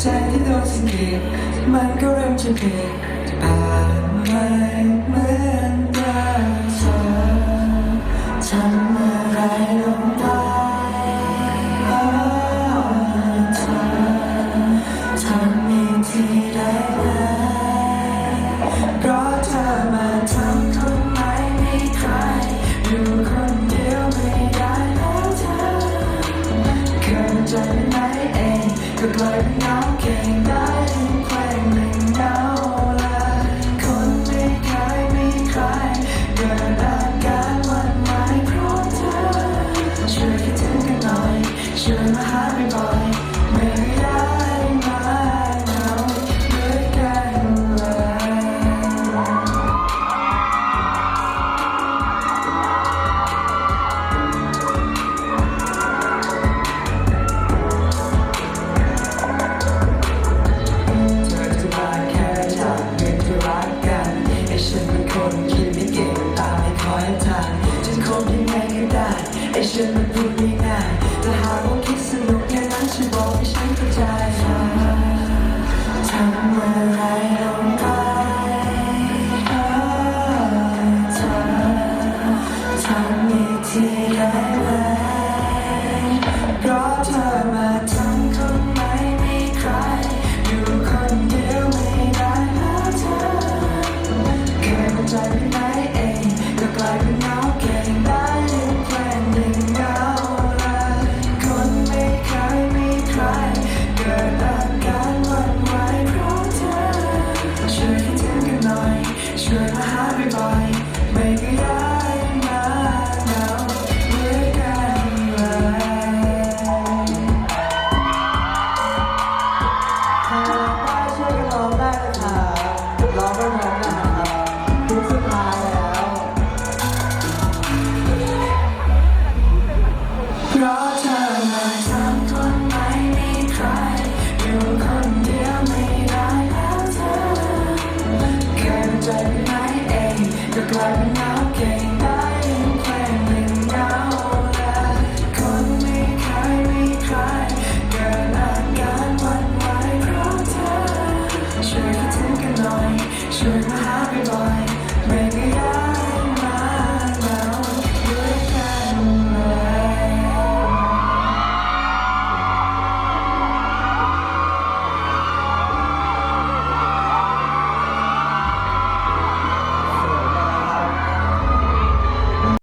ใจที่โดนสนิทมันก็เริ่มจะมีอาจไม่เหมือนเดิมทำอะไรลงไปเธอทำมีที่ได้ไหมเพราะเธอมา องก็ปล่อยให้เหงาเก่งได้แข่งหนึ่งเหงาเลยคนไม่เคยมีใครเกิดอาการวันไหวเพราะเธอช่วยคิดถึงกันหน่อยช่วยมาหาบ่อยๆ ฉันเป็นคนคิดไม่เก่งตามไม่คอยทันฉันคงยังไงก็ได้ไอ้ฉันมันพูดไม่ง่ายแต่หากว่าคิดสนุกแค่นั้นช่วยบอกให้ฉันเข้าใจทำอะไรลงไปเธอทำอีกทีได้ไหมเพราะเธอมาทำ อแค่